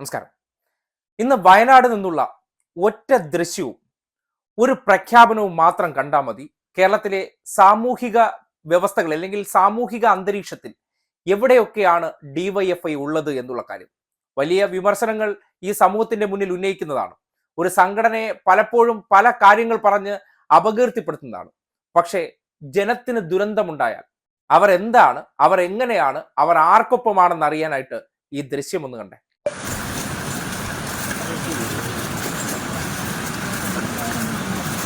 നമസ്കാരം. ഇന്ന് വയനാട് നിന്നുള്ള ഒറ്റ ദൃശ്യവും ഒരു പ്രഖ്യാപനവും മാത്രം കണ്ടാൽ മതി. കേരളത്തിലെ സാമൂഹിക വ്യവസ്ഥകൾ അല്ലെങ്കിൽ സാമൂഹിക അന്തരീക്ഷത്തിൽ എവിടെയൊക്കെയാണ് ഡിവൈഎഫ്ഐ ഉള്ളത് എന്നുള്ള കാര്യം. വലിയ വിമർശനങ്ങൾ ഈ സമൂഹത്തിന്റെ മുന്നിൽ ഉന്നയിക്കുന്നതാണ്. ഒരു സംഘടനയെ പലപ്പോഴും പല കാര്യങ്ങൾ പറഞ്ഞ് അപകീർത്തിപ്പെടുത്തുന്നതാണ്. പക്ഷേ ജനത്തിന് ദുരന്തമുണ്ടായാൽ അവർ എന്താണ് അവർ എങ്ങനെയാണ് അവർ ആർക്കൊപ്പമാണെന്ന് അറിയാനായിട്ട് ഈ ദൃശ്യം ഒന്ന് കണ്ടേ.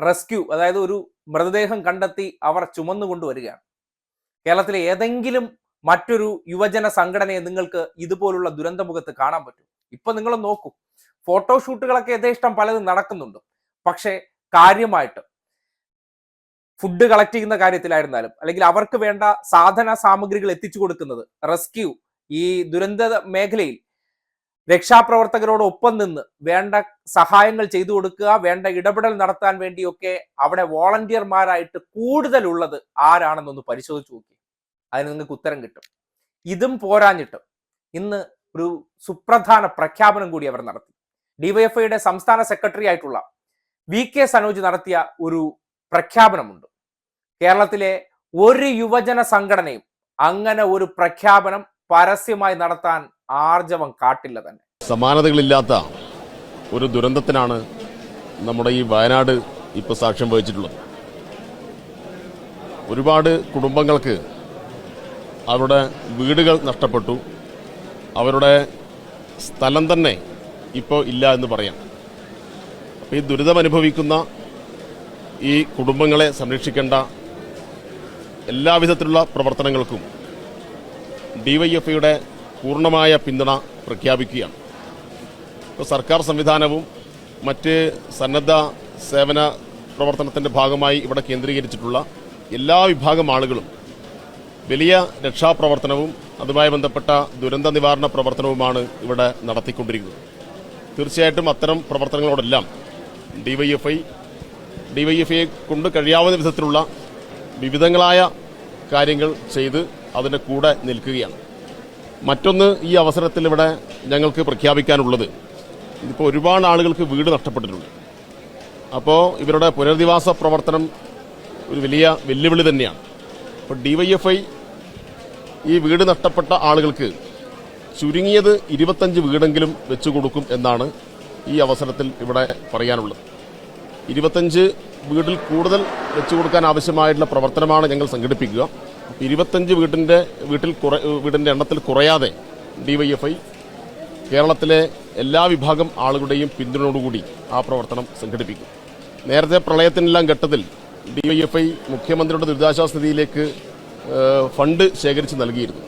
റെസ്ക്യൂ അതായത് ഒരു മൃതദേഹം കണ്ടെത്തി അവർ ചുമന്നു കൊണ്ടുവരികയാണ്. കേരളത്തിലെ ഏതെങ്കിലും മറ്റൊരു യുവജന സംഘടനയെ നിങ്ങൾക്ക് ഇതുപോലുള്ള ദുരന്തമുഖത്ത് കാണാൻ പറ്റും. ഇപ്പൊ നിങ്ങൾ നോക്കൂ ഫോട്ടോഷൂട്ടുകളൊക്കെ യഥേഷ്ടം പലതും നടക്കുന്നുണ്ട്. പക്ഷേ കാര്യമായിട്ട് ഫുഡ് കളക്ട് ചെയ്യുന്ന കാര്യത്തിലായിരുന്നാലും അല്ലെങ്കിൽ അവർക്ക് വേണ്ട സാധന സാമഗ്രികൾ എത്തിച്ചു കൊടുക്കുന്നത് റെസ്ക്യൂ ഈ ദുരന്ത മേഖലയിൽ രക്ഷാപ്രവർത്തകരോടൊപ്പം നിന്ന് വേണ്ട സഹായങ്ങൾ ചെയ്തു കൊടുക്കുക വേണ്ട ഇടപെടൽ നടത്താൻ വേണ്ടിയൊക്കെ അവിടെ വോളണ്ടിയർമാരായിട്ട് കൂടുതലുള്ളത് ആരാണെന്നൊന്ന് പരിശോധിച്ച് നോക്കി. അതിന് നിങ്ങൾക്ക് ഉത്തരം കിട്ടും. ഇതും പോരാഞ്ഞിട്ട് ഇന്ന് ഒരു സുപ്രധാന പ്രഖ്യാപനം കൂടി അവർ നടത്തി. ഡിവൈഎഫ്ഐയുടെ സംസ്ഥാന സെക്രട്ടറി ആയിട്ടുള്ള വി കെ സനോജ് നടത്തിയ ഒരു പ്രഖ്യാപനമുണ്ട്. കേരളത്തിലെ ഒരു യുവജന സംഘടനയും അങ്ങനെ ഒരു പ്രഖ്യാപനം പരസ്യമായി നടത്താൻ ആർജവം കാട്ടില്ല തന്നെ. സമാനതകളില്ലാത്ത ഒരു ദുരന്തത്തിനാണ് നമ്മുടെ ഈ വയനാട് ഇപ്പോൾ സാക്ഷ്യം വഹിച്ചിട്ടുള്ളത്. ഒരുപാട് കുടുംബങ്ങൾക്ക് അവരുടെ വീടുകൾ നഷ്ടപ്പെട്ടു. അവരുടെ സ്ഥലം തന്നെ ഇപ്പോൾ ഇല്ല എന്ന് പറയാം. അപ്പോൾ ഈ ദുരിതമനുഭവിക്കുന്ന ഈ കുടുംബങ്ങളെ സംരക്ഷിക്കേണ്ട എല്ലാവിധത്തിലുള്ള പ്രവർത്തനങ്ങൾക്കും ഡിവൈഎഫ്ഐയുടെ പൂർണമായ പിന്തുണ പ്രഖ്യാപിക്കുകയാണ്. ഇപ്പോൾ സർക്കാർ സംവിധാനവും മറ്റ് സന്നദ്ധ സേവന പ്രവർത്തനത്തിന്റെ ഭാഗമായി ഇവിടെ കേന്ദ്രീകരിച്ചിട്ടുള്ള എല്ലാ വിഭാഗം ആളുകളും വലിയ രക്ഷാപ്രവർത്തനവും അതുമായി ബന്ധപ്പെട്ട ദുരന്ത നിവാരണ പ്രവർത്തനവുമാണ് ഇവിടെ നടത്തിക്കൊണ്ടിരിക്കുന്നത്. തീർച്ചയായിട്ടും അത്തരം പ്രവർത്തനങ്ങളോടെല്ലാം ഡിവൈഎഫ്ഐ ഡിവൈഎഫ്ഐയെ കൊണ്ട് കഴിയാവുന്ന വിധത്തിലുള്ള വിവിധങ്ങളായ കാര്യങ്ങൾ ചെയ്ത് അതിന്റെ കൂടെ നിൽക്കുകയാണ്. മറ്റൊന്ന് ഈ അവസരത്തിൽ ഇവിടെ ഞങ്ങൾക്ക് പ്രഖ്യാപിക്കാനുള്ളത്. ഇപ്പോൾ ഒരുപാട് ആളുകൾക്ക് വീട് നഷ്ടപ്പെട്ടിട്ടുണ്ട്. അപ്പോൾ ഇവരുടെ പുനരധിവാസ പ്രവർത്തനം ഒരു വലിയ വെല്ലുവിളി തന്നെയാണ്. അപ്പോൾ ഡിവൈഎഫ്ഐ ഈ വീട് നഷ്ടപ്പെട്ട ആളുകൾക്ക് ചുരുങ്ങിയത് ഇരുപത്തഞ്ച് വീടെങ്കിലും വെച്ചു കൊടുക്കും എന്നാണ് ഈ അവസരത്തിൽ ഇവിടെ പറയാനുള്ളത്. ഇരുപത്തഞ്ച് വീടിൽ കൂടുതൽ വെച്ചു കൊടുക്കാൻ ആവശ്യമായിട്ടുള്ള പ്രവർത്തനമാണ് ഞങ്ങൾ സംഘടിപ്പിക്കുക. ഇരുപത്തഞ്ച് വീടിന്റെ വീട്ടിൽ കുറ- വീടിന്റെ എണ്ണത്തിൽ കുറയാതെ ഡിവൈഎഫ്ഐ കേരളത്തിലെ എല്ലാ വിഭാഗം ആളുകളുടെയും പിന്തുണയോടുകൂടി ആ പ്രവർത്തനം സംഘടിപ്പിക്കും. നേരത്തെ പ്രളയത്തിനെല്ലാം ഘട്ടത്തിൽ ഡിവൈഎഫ്ഐ മുഖ്യമന്ത്രിയുടെ ദുരിതാശ്വാസ നിധിയിലേക്ക് ഫണ്ട് ശേഖരിച്ച് നൽകിയിരുന്നു.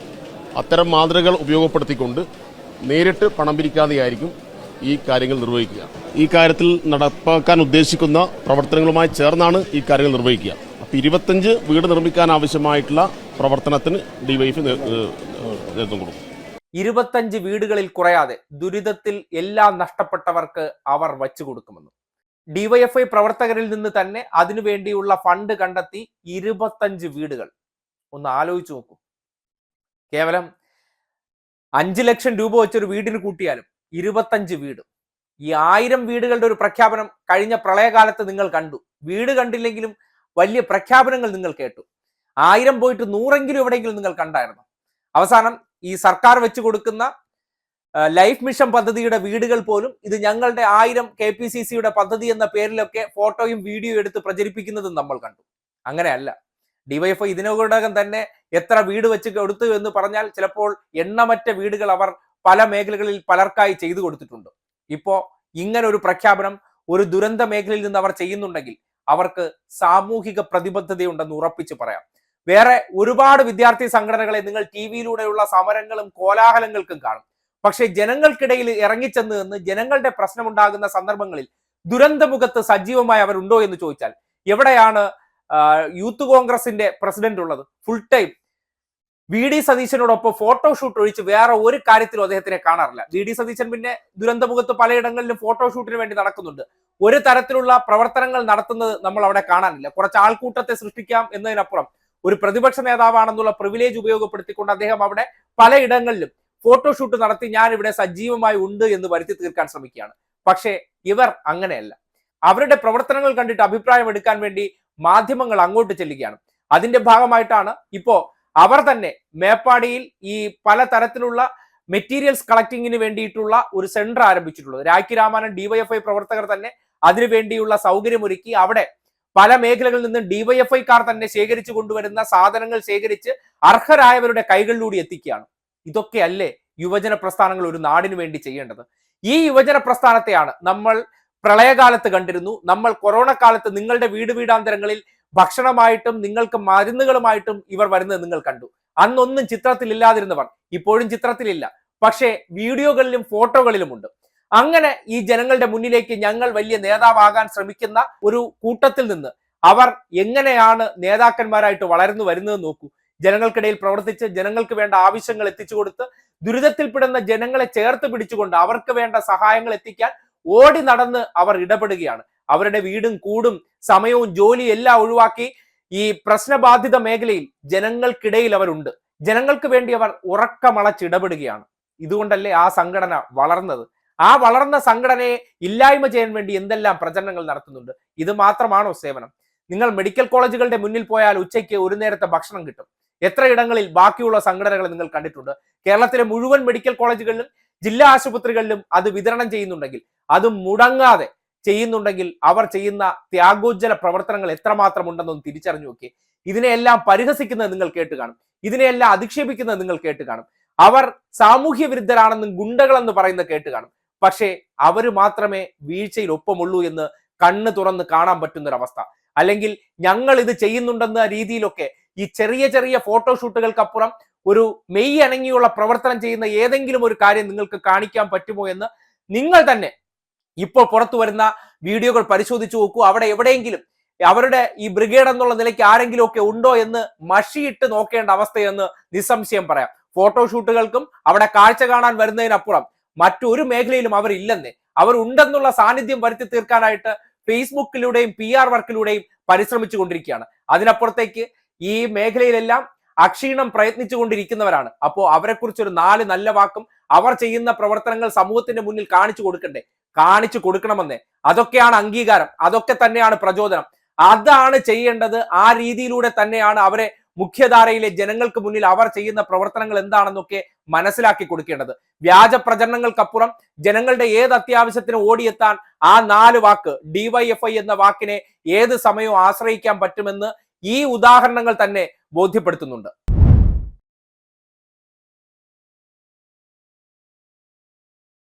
അത്തരം മാതൃകകൾ ഉപയോഗപ്പെടുത്തിക്കൊണ്ട് നേരിട്ട് പണം പിരിക്കാതെയായിരിക്കും ഈ കാര്യങ്ങൾ നിർവഹിക്കുക. ഈ കാര്യത്തിൽ നടപ്പാക്കാൻ ഉദ്ദേശിക്കുന്ന പ്രവർത്തനങ്ങളുമായി ചേർന്നാണ് ഈ കാര്യങ്ങൾ നിർവഹിക്കുക. അപ്പൊ ഇരുപത്തഞ്ച് വീട് നിർമ്മിക്കാൻ ആവശ്യമായിട്ടുള്ള പ്രവർത്തനത്തിന് ഡിവൈഫ് നേതൃത്വം കൊടുക്കും. ഇരുപത്തഞ്ച് വീടുകളിൽ കുറയാതെ ദുരിതത്തിൽ എല്ലാം നഷ്ടപ്പെട്ടവർക്ക് അവർ വച്ചു കൊടുക്കുമെന്നും. ഡിവൈഎഫ്ഐ പ്രവർത്തകരിൽ നിന്ന് തന്നെ അതിനുവേണ്ടിയുള്ള ഫണ്ട് കണ്ടെത്തി ഇരുപത്തഞ്ച് വീടുകൾ. ഒന്ന് ആലോചിച്ചു നോക്കൂ. കേവലം അഞ്ച് ലക്ഷം രൂപ വെച്ചൊരു വീടിന് കൂട്ടിയാലും ഇരുപത്തഞ്ച് വീട്. ഈ ആയിരം വീടുകളുടെ ഒരു പ്രഖ്യാപനം കഴിഞ്ഞ പ്രളയകാലത്ത് നിങ്ങൾ കണ്ടു. വീട് കണ്ടില്ലെങ്കിലും വലിയ പ്രഖ്യാപനങ്ങൾ നിങ്ങൾ കേട്ടു. ആയിരം പോയിട്ട് നൂറെങ്കിലും എവിടെയെങ്കിലും നിങ്ങൾ കണ്ടായിരുന്നു. അവസാനം ഈ സർക്കാർ വെച്ച് കൊടുക്കുന്ന ലൈഫ് മിഷൻ പദ്ധതിയുടെ വീടുകൾ പോലും ഇത് ഞങ്ങളുടെ ആയിരം കെ പി സി സിയുടെ പദ്ധതി എന്ന പേരിലൊക്കെ ഫോട്ടോയും വീഡിയോ എടുത്ത് പ്രചരിപ്പിക്കുന്നതും നമ്മൾ കണ്ടു. അങ്ങനെയല്ല. ഡിവൈഎഫ്ഐ ഇതിനോടകം തന്നെ എത്ര വീട് വെച്ച് കൊടുത്തു എന്ന് പറഞ്ഞാൽ ചിലപ്പോൾ എണ്ണമറ്റ വീടുകൾ അവർ പല മേഖലകളിൽ പലർക്കായി ചെയ്തു കൊടുത്തിട്ടുണ്ട്. ഇപ്പോ ഇങ്ങനെ ഒരു പ്രഖ്യാപനം ഒരു ദുരന്ത മേഖലയിൽ നിന്ന് അവർ ചെയ്യുന്നുണ്ടെങ്കിൽ അവർക്ക് സാമൂഹിക പ്രതിബദ്ധതയുണ്ടെന്ന് ഉറപ്പിച്ച് പറയാം. വേറെ ഒരുപാട് വിദ്യാർത്ഥി സംഘടനകളെ നിങ്ങൾ ടി വിയിലൂടെയുള്ള സമരങ്ങളും കോലാഹലങ്ങൾക്കും കാണും. പക്ഷേ ജനങ്ങൾക്കിടയിൽ ഇറങ്ങിച്ചെന്ന് എന്ന് ജനങ്ങളുടെ പ്രശ്നമുണ്ടാകുന്ന സന്ദർഭങ്ങളിൽ ദുരന്തമുഖത്ത് സജീവമായി അവരുണ്ടോ എന്ന് ചോദിച്ചാൽ എവിടെയാണ് യൂത്ത് കോൺഗ്രസിന്റെ പ്രസിഡന്റ് ഉള്ളത്? ഫുൾ ടൈം വി ഡി സതീശനോടൊപ്പം ഫോട്ടോഷൂട്ട് ഒഴിച്ച് വേറെ ഒരു കാര്യത്തിലും അദ്ദേഹത്തിനെ കാണാറില്ല. വി ഡി സതീശൻ പിന്നെ ദുരന്തമുഖത്ത് പലയിടങ്ങളിലും ഫോട്ടോഷൂട്ടിന് വേണ്ടി നടക്കുന്നുണ്ട്. ഒരു തരത്തിലുള്ള പ്രവർത്തനങ്ങൾ നടത്തുന്നത് നമ്മൾ അവിടെ കാണാനില്ല. കുറച്ച് ആൾക്കൂട്ടത്തെ സൃഷ്ടിക്കാം എന്നതിനപ്പുറം ഒരു പ്രതിപക്ഷ നേതാവാണെന്നുള്ള പ്രിവിലേജ് ഉപയോഗപ്പെടുത്തിക്കൊണ്ട് അദ്ദേഹം അവിടെ പലയിടങ്ങളിലും ഫോട്ടോഷൂട്ട് നടത്തി ഞാൻ ഇവിടെ സജീവമായി ഉണ്ട് എന്ന് വരുത്തി തീർക്കാൻ ശ്രമിക്കുകയാണ്. പക്ഷേ ഇവർ അങ്ങനെയല്ല. അവരുടെ പ്രവർത്തനങ്ങൾ കണ്ടിട്ട് അഭിപ്രായം എടുക്കാൻ വേണ്ടി മാധ്യമങ്ങൾ അങ്ങോട്ട് ചെല്ലുകയാണ്. അതിന്റെ ഭാഗമായിട്ടാണ് ഇപ്പോ അവർ തന്നെ മേപ്പാടിയിൽ ഈ പല തരത്തിലുള്ള മെറ്റീരിയൽസ് കളക്ടിങ്ങിന് വേണ്ടിയിട്ടുള്ള ഒരു സെന്റർ ആരംഭിച്ചിട്ടുള്ളത്. രാഖി രാമാനൻ ഡിവൈഎഫ്ഐ പ്രവർത്തകർ തന്നെ അതിനു വേണ്ടിയുള്ള സൗകര്യമൊരുക്കി അവിടെ പല മേഖലകളിൽ നിന്നും ഡിവൈഎഫ്ഐക്കാർ തന്നെ ശേഖരിച്ചു കൊണ്ടുവരുന്ന സാധനങ്ങൾ ശേഖരിച്ച് അർഹരായവരുടെ കൈകളിലൂടെ എത്തിക്കുകയാണ്. ഇതൊക്കെയല്ലേ യുവജന പ്രസ്ഥാനങ്ങൾ ഒരു നാടിന് വേണ്ടി ചെയ്യേണ്ടത്? ഈ യുവജന പ്രസ്ഥാനത്തെയാണ് നമ്മൾ പ്രളയകാലത്ത് കണ്ടിരുന്നു. നമ്മൾ കൊറോണ കാലത്ത് നിങ്ങളുടെ വീട് വീടാന്തരങ്ങളിൽ ഭക്ഷണമായിട്ടും നിങ്ങൾക്ക് മരുന്നുകളുമായിട്ടും ഇവർ വരുന്നത് നിങ്ങൾ കണ്ടു. അന്നൊന്നും ചിത്രത്തിൽ ഇല്ലാതിരുന്നവർ. ഇപ്പോഴും ചിത്രത്തിലില്ല. പക്ഷേ വീഡിയോകളിലും ഫോട്ടോകളിലുമുണ്ട്. അങ്ങനെ ഈ ജനങ്ങളുടെ മുന്നിലേക്ക് ഞങ്ങൾ വലിയ നേതാവാകാൻ ശ്രമിക്കുന്ന ഒരു കൂട്ടത്തിൽ നിന്ന് അവർ എങ്ങനെയാണ് നേതാക്കന്മാരായിട്ട് വളർന്നു വരുന്നത് നോക്കൂ. ജനങ്ങൾക്കിടയിൽ പ്രവർത്തിച്ച് ജനങ്ങൾക്ക് വേണ്ട ആവശ്യങ്ങൾ എത്തിച്ചു കൊടുത്ത് ദുരിതത്തിൽപ്പെടുന്ന ജനങ്ങളെ ചേർത്ത് പിടിച്ചുകൊണ്ട് അവർക്ക് വേണ്ട സഹായങ്ങൾ എത്തിക്കാൻ ഓടി നടന്ന് അവർ ഇടപെടുകയാണ്. അവരുടെ വീടും കൂടും സമയവും ജോലിയും എല്ലാം ഒഴിവാക്കി ഈ പ്രശ്നബാധിത മേഖലയിൽ ജനങ്ങൾക്കിടയിൽ അവരുണ്ട്. ജനങ്ങൾക്ക് വേണ്ടി അവർ ഉറക്കമളച്ച് ഇടപെടുകയാണ്. ഇതുകൊണ്ടല്ലേ ആ സംഘടന വളർന്നത്. ആ വളർന്ന സംഘടനയെ ഇല്ലായ്മ ചെയ്യാൻ വേണ്ടി എന്തെല്ലാം പ്രചരണങ്ങൾ നടത്തുന്നുണ്ട്? ഇത് മാത്രമാണോ സേവനം? നിങ്ങൾ മെഡിക്കൽ കോളേജുകളുടെ മുന്നിൽ പോയാൽ ഉച്ചയ്ക്ക് ഒരു നേരത്തെ ഭക്ഷണം കിട്ടും. എത്ര ഇടങ്ങളിൽ ബാക്കിയുള്ള സംഘടനകൾ നിങ്ങൾ കണ്ടിട്ടുണ്ട്? കേരളത്തിലെ മുഴുവൻ മെഡിക്കൽ കോളേജുകളിലും ജില്ലാ ആശുപത്രികളിലും അത് വിതരണം ചെയ്യുന്നുണ്ടെങ്കിൽ അത് മുടങ്ങാതെ ചെയ്യുന്നുണ്ടെങ്കിൽ അവർ ചെയ്യുന്ന ത്യാഗോജ്ജല പ്രവർത്തനങ്ങൾ എത്രമാത്രം ഉണ്ടെന്നൊന്ന് തിരിച്ചറിഞ്ഞു നോക്കി. ഇതിനെയെല്ലാം പരിഹസിക്കുന്നത് നിങ്ങൾ കേട്ട് കാണും. ഇതിനെയെല്ലാം അധിക്ഷേപിക്കുന്നത് നിങ്ങൾ കേട്ട് കാണും. അവർ സാമൂഹ്യ വിരുദ്ധരാണെന്നും ഗുണ്ടകളെന്ന് പറയുന്നത് കേട്ട് കാണും. പക്ഷേ അവർ മാത്രമേ വീഴ്ചയിൽ ഒപ്പമുള്ളൂ എന്ന് കണ്ണ് തുറന്ന് കാണാൻ പറ്റുന്നൊരവസ്ഥ. അല്ലെങ്കിൽ ഞങ്ങൾ ഇത് ചെയ്യുന്നുണ്ടെന്ന രീതിയിലൊക്കെ ഈ ചെറിയ ചെറിയ ഫോട്ടോഷൂട്ടുകൾക്കപ്പുറം ഒരു മെയ് അണങ്ങിയുള്ള പ്രവർത്തനം ചെയ്യുന്ന ഏതെങ്കിലും ഒരു കാര്യം നിങ്ങൾക്ക് കാണിക്കാൻ പറ്റുമോ എന്ന് നിങ്ങൾ തന്നെ ഇപ്പോൾ പുറത്തു വരുന്ന വീഡിയോകൾ പരിശോധിച്ചു നോക്കൂ. അവിടെ എവിടെയെങ്കിലും അവരുടെ ഈ ബ്രിഗേഡ് എന്നുള്ള നിലയ്ക്ക് ആരെങ്കിലും ഒക്കെ ഉണ്ടോ എന്ന് മഷിയിട്ട് നോക്കേണ്ട അവസ്ഥയെന്ന് നിസ്സംശയം പറയാം. ഫോട്ടോഷൂട്ടുകൾക്കും അവിടെ കാഴ്ച കാണാൻ വരുന്നതിനപ്പുറം മറ്റൊരു മേഖലയിലും അവർ ഇല്ലെന്നേ. അവർ ഉണ്ടെന്നുള്ള സാന്നിധ്യം വരുത്തി തീർക്കാനായിട്ട് ഫേസ്ബുക്കിലൂടെയും പി ആർ വർക്കിലൂടെയും പരിശ്രമിച്ചു കൊണ്ടിരിക്കുകയാണ്. അതിനപ്പുറത്തേക്ക് ഈ മേഖലയിലെല്ലാം അക്ഷീണം പ്രയത്നിച്ചു കൊണ്ടിരിക്കുന്നവരാണ്. അപ്പോൾ അവരെക്കുറിച്ച് ഒരു നാല് നല്ല വാക്കും അവർ ചെയ്യുന്ന പ്രവർത്തനങ്ങൾ സമൂഹത്തിന്റെ മുന്നിൽ കാണിച്ചു കൊടുക്കണ്ടേ? കാണിച്ചു കൊടുക്കണമെന്നേ. അതൊക്കെയാണ് അംഗീകാരം. അതൊക്കെ തന്നെയാണ് പ്രചോദനം. അതാണ് ചെയ്യേണ്ടത്. ആ രീതിയിലൂടെ തന്നെയാണ് അവരെ മുഖ്യധാരയിലെ ജനങ്ങൾക്ക് മുന്നിൽ അവർ ചെയ്യുന്ന പ്രവർത്തനങ്ങൾ എന്താണെന്നൊക്കെ മനസ്സിലാക്കി കൊടുക്കേണ്ടത്. വ്യാജ പ്രചരണങ്ങൾക്കപ്പുറം ജനങ്ങളുടെ ഏത് അത്യാവശ്യത്തിന് ഓടിയെത്താൻ ആ നാല് വാക്ക് ഡിവൈഎഫ്ഐ എന്ന വാക്കിനെ ഏത് സമയവും ആശ്രയിക്കാൻ പറ്റുമെന്ന് ഈ ഉദാഹരണങ്ങൾ തന്നെ ബോധ്യപ്പെടുത്തുന്നുണ്ട്.